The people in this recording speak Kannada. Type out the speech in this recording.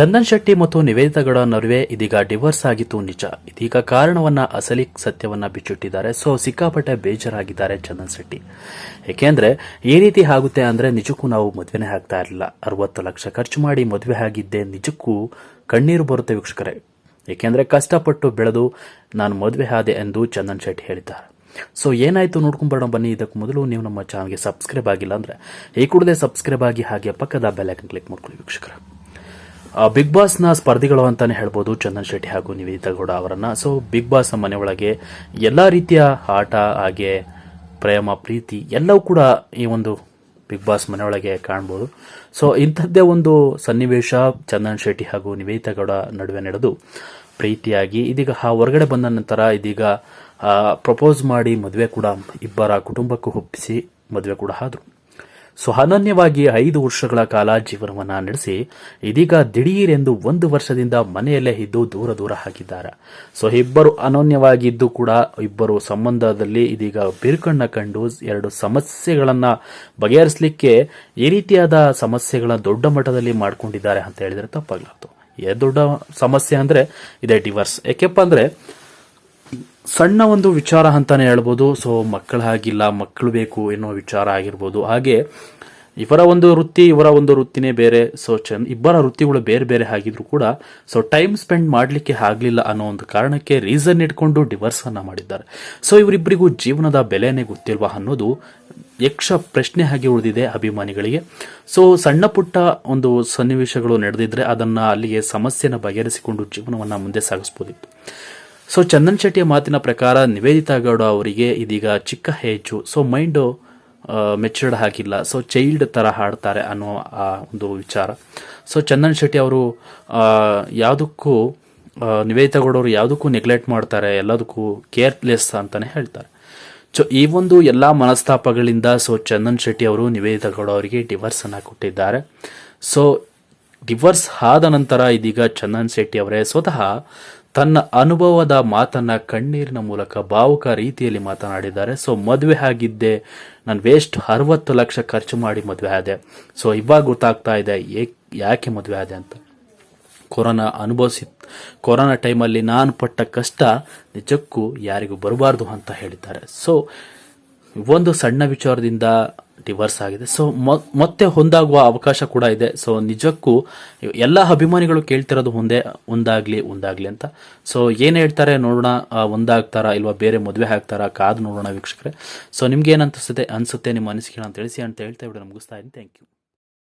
ಚಂದನ್ ಶೆಟ್ಟಿ ಮತ್ತು ನಿವೇದಿತಗಳ ನಡುವೆ ಇದೀಗ ಡಿವೋರ್ಸ್ ಆಗಿತ್ತು ನಿಜ. ಇದೀಗ ಕಾರಣವನ್ನ ಅಸಲಿ ಸತ್ಯವನ್ನ ಬಿಚ್ಚಿಟ್ಟಿದ್ದಾರೆ. ಸೊ, ಸಿಕ್ಕಾಪಟ್ಟೆ ಬೇಜಾರಾಗಿದ್ದಾರೆ ಚಂದನ್ ಶೆಟ್ಟಿ. ಏಕೆಂದ್ರೆ, ಈ ರೀತಿ ಆಗುತ್ತೆ ಅಂದ್ರೆ ನಿಜಕ್ಕೂ ನಾವು ಮದುವೆನೇ ಆಗ್ತಾ ಇರಲಿಲ್ಲ. ಅರವತ್ತು ಲಕ್ಷ ಖರ್ಚು ಮಾಡಿ ಮದುವೆ ಆಗಿದ್ದೆ ನಿಜಕ್ಕೂ ಕಣ್ಣೀರು ಬರುತ್ತೆ ವೀಕ್ಷಕರೇ. ಏಕೆಂದ್ರೆ, ಕಷ್ಟಪಟ್ಟು ಬೆಳೆದು ನಾನು ಮದುವೆ ಆದೆ ಎಂದು ಚಂದನ್ ಶೆಟ್ಟಿ ಹೇಳಿದ್ದಾರೆ. ಸೊ, ಏನಾಯ್ತು ನೋಡ್ಕೊಂಬರೋಣ ಬನ್ನಿ. ಇದಕ್ಕೆ ಮೊದಲು ನೀವು ನಮ್ಮ ಚಾನಲ್ಗೆ ಸಬ್ಸ್ಕ್ರೈಬ್ ಆಗಿಲ್ಲ ಅಂದ್ರೆ, ಈ ಕೂಡಲೇ ಸಬ್ಸ್ಕ್ರೈಬ್ ಆಗಿ ಹಾಗೆ ಪಕ್ಕದ ಬೆಲ್ ಐಕನ್ ಕ್ಲಿಕ್ ಮಾಡ್ಕೊಳ್ಳಿ ವೀಕ್ಷಕರ. ಬಿಗ್ ಬಾಸ್ನ ಸ್ಪರ್ಧಿಗಳು ಅಂತಾನೆ ಹೇಳ್ಬೋದು ಚಂದನ್ ಶೆಟ್ಟಿ ಹಾಗೂ ನಿವೇದಿತಾ ಗೌಡ ಅವರನ್ನ. ಸೊ ಬಿಗ್ ಬಾಸ್ ಮನೆ ಒಳಗೆ ಎಲ್ಲ ರೀತಿಯ ಆಟ, ಹಾಗೆ ಪ್ರೇಮ, ಪ್ರೀತಿ ಎಲ್ಲವೂ ಕೂಡ ಈ ಒಂದು ಬಿಗ್ ಬಾಸ್ ಮನೆಯೊಳಗೆ ಕಾಣ್ಬೋದು. ಸೊ ಇಂಥದ್ದೇ ಒಂದು ಸನ್ನಿವೇಶ ಚಂದನ್ ಶೆಟ್ಟಿ ಹಾಗೂ ನಿವೇದಿತಾ ಗೌಡ ನಡುವೆ ನಡೆದು ಪ್ರೀತಿಯಾಗಿ ಇದೀಗ ಹೊರಗಡೆ ಬಂದ ನಂತರ ಇದೀಗ ಪ್ರಪೋಸ್ ಮಾಡಿ ಮದುವೆ ಕೂಡ ಇಬ್ಬರ ಕುಟುಂಬಕ್ಕೂ ಒಪ್ಪಿಸಿ ಮದುವೆ ಕೂಡ ಆದರು. ಸೊ ಅನನ್ಯವಾಗಿ ಐದು ವರ್ಷಗಳ ಕಾಲ ಜೀವನವನ್ನ ನಡೆಸಿ ಇದೀಗ ದಿಢೀರೆಂದು ಒಂದು ವರ್ಷದಿಂದ ಮನೆಯಲ್ಲೇ ಇದ್ದು ದೂರ ದೂರ ಹಾಕಿದ್ದಾರೆ ಸೊ, ಇಬ್ಬರು ಅನನ್ಯವಾಗಿದ್ದು ಕೂಡ ಇಬ್ಬರು ಸಂಬಂಧದಲ್ಲಿ ಇದೀಗ ಬಿರುಕಣ್ಣ ಕಂಡು ಎರಡು ಸಮಸ್ಯೆಗಳನ್ನ ಬಗೆಹರಿಸಲಿಕ್ಕೆ ಈ ರೀತಿಯಾದ ಸಮಸ್ಯೆಗಳನ್ನ ದೊಡ್ಡ ಮಟ್ಟದಲ್ಲಿ ಮಾಡ್ಕೊಂಡಿದ್ದಾರೆ ಅಂತ ಹೇಳಿದ್ರೆ ಎ ದೊಡ್ಡ ಸಮಸ್ಯೆ ಅಂದ್ರೆ ಇದೆ ಡಿವರ್ಸ್. ಯಾಕೆಪ್ಪ ಅಂದ್ರೆ ಸಣ್ಣ ಒಂದು ವಿಚಾರ ಅಂತಾನೆ ಹೇಳ್ಬೋದು. ಸೊ ಮಕ್ಕಳಾಗಿಲ್ಲ ಮಕ್ಕಳು ಬೇಕು ಎನ್ನುವ ವಿಚಾರ ಆಗಿರ್ಬೋದು. ಹಾಗೆ ಇವರ ಒಂದು ವೃತ್ತಿ, ಇವರ ಒಂದು ವೃತ್ತಿನೇ ಬೇರೆ. ಸೊ ಚೆನ್, ಇಬ್ಬರ ವೃತ್ತಿಗಳು ಬೇರೆ ಬೇರೆ ಆಗಿದ್ರು ಕೂಡ ಸೊ ಟೈಮ್ ಸ್ಪೆಂಡ್ ಮಾಡಲಿಕ್ಕೆ ಆಗಲಿಲ್ಲ ಅನ್ನೋ ಒಂದು ಕಾರಣಕ್ಕೆ ರೀಸನ್ ಇಟ್ಕೊಂಡು ಡಿವರ್ಸ್ ಅನ್ನ ಮಾಡಿದ್ದಾರೆ. ಸೊ ಇವರಿಬ್ಬರಿಗೂ ಜೀವನದ ಬೆಲೆನೇ ಗೊತ್ತಿಲ್ವಾ ಅನ್ನೋದು ಯಕ್ಷ ಪ್ರಶ್ನೆ ಆಗಿ ಉಳಿದಿದೆ ಅಭಿಮಾನಿಗಳಿಗೆ. ಸೊ ಸಣ್ಣ ಪುಟ್ಟ ಒಂದು ಸನ್ನಿವೇಶಗಳು ನಡೆದಿದ್ರೆ ಅದನ್ನ ಅಲ್ಲಿಗೆ ಸಮಸ್ಯೆನ ಬಗೆಹರಿಸಿಕೊಂಡು ಜೀವನವನ್ನ ಮುಂದೆ ಸಾಗಿಸಬಹುದಿತ್ತು ಸೊ ಚಂದನ್ ಶೆಟ್ಟಿಯ ಮಾತಿನ ಪ್ರಕಾರ ನಿವೇದಿತಾ ಗೌಡ ಅವರಿಗೆ ಇದೀಗ ಚಿಕ್ಕ ಏಜು ಸೊ ಮೈಂಡು ಮೆಚೂರ್ಡ್ ಆಗಿಲ್ಲ. ಸೊ ಚೈಲ್ಡ್ ತರ ಹಾಡ್ತಾರೆ ಅನ್ನೋ ಆ ಒಂದು ವಿಚಾರ. ಸೊ ಚಂದನ್ ಶೆಟ್ಟಿ ಅವರು ಯಾವುದಕ್ಕೂ ನಿವೇದಿತಾ ಗೌಡ ಅವರು ಯಾವುದಕ್ಕೂ ನೆಗ್ಲೆಕ್ಟ್ ಮಾಡ್ತಾರೆ, ಎಲ್ಲದಕ್ಕೂ ಕೇರ್ಲೆಸ್ ಅಂತಾನೆ ಹೇಳ್ತಾರೆ. ಸೊ ಈ ಒಂದು ಎಲ್ಲ ಮನಸ್ತಾಪಗಳಿಂದ ಸೊ ಚಂದನ್ ಶೆಟ್ಟಿ ಅವರು ನಿವೇದಿತಾ ಗೌಡ ಅವರಿಗೆ ಡಿವರ್ಸನ್ನು ಕೊಟ್ಟಿದ್ದಾರೆ. ಸೊ ಡಿವರ್ಸ್ ಆದ ನಂತರ ಇದೀಗ ಚಂದನ್ ಶೆಟ್ಟಿ ಅವರೇ ಸ್ವತಃ ತನ್ನ ಅನುಭವದ ಮಾತನ್ನ ಕಣ್ಣೀರಿನ ಮೂಲಕ ಭಾವುಕ ರೀತಿಯಲ್ಲಿ ಮಾತನಾಡಿದ್ದಾರೆ. ಸೊ ಮದುವೆ ಆಗಿದ್ದೆ. ನಾನು ವೇಸ್ಟ್ ಅರವತ್ತು ಲಕ್ಷ ಖರ್ಚು ಮಾಡಿ ಮದುವೆ ಆದೆ. ಸೊ ಇವಾಗ ಗೊತ್ತಾಗ್ತಾ ಇದೆ ಯಾಕೆ ಮದುವೆ ಆದೆ ಅಂತ. ಕೊರೋನಾ ಅನುಭವಿಸಿ ಕೊರೋನಾ ಟೈಮಲ್ಲಿ ನಾನು ಪಟ್ಟ ಕಷ್ಟ ನಿಜಕ್ಕೂ ಯಾರಿಗೂ ಬರಬಾರ್ದು ಅಂತ ಹೇಳಿದ್ದಾರೆ. ಸೊ ಒಂದು ಸಣ್ಣ ವಿಚಾರದಿಂದ ಡಿವರ್ಸ್ ಆಗಿದೆ. ಸೊ ಮತ್ತೆ ಹೊಂದಾಗುವ ಅವಕಾಶ ಕೂಡ ಇದೆ. ಸೊ ನಿಜಕ್ಕೂ ಎಲ್ಲ ಅಭಿಮಾನಿಗಳು ಕೇಳ್ತಿರೋದು ಒಂದೇ, ಒಂದಾಗ್ಲಿ ಒಂದಾಗ್ಲಿ ಅಂತ. ಸೊ ಏನ್ ಹೇಳ್ತಾರೆ ನೋಡೋಣ ಒಂದಾಗ್ತಾರಾ ಇಲ್ವಾ ಬೇರೆ ಮದುವೆ ಆಗ್ತಾರಾ ಕಾದು ನೋಡೋಣ ವೀಕ್ಷಕರೇ. ಸೊ ನಿಮ್ಗೆ ಏನಂತ ಅನ್ಸುತ್ತೆ ಅನ್ಸುತ್ತೆ ನಿಮ್ಮ ಅನಿಸಿಕೆ ತಿಳಿಸಿ ಅಂತ ಹೇಳ್ತಾ ಬಿಡೋಣ ಮುಗಿಸ್ತಾ ಇದ್ದೀನಿ. Thank you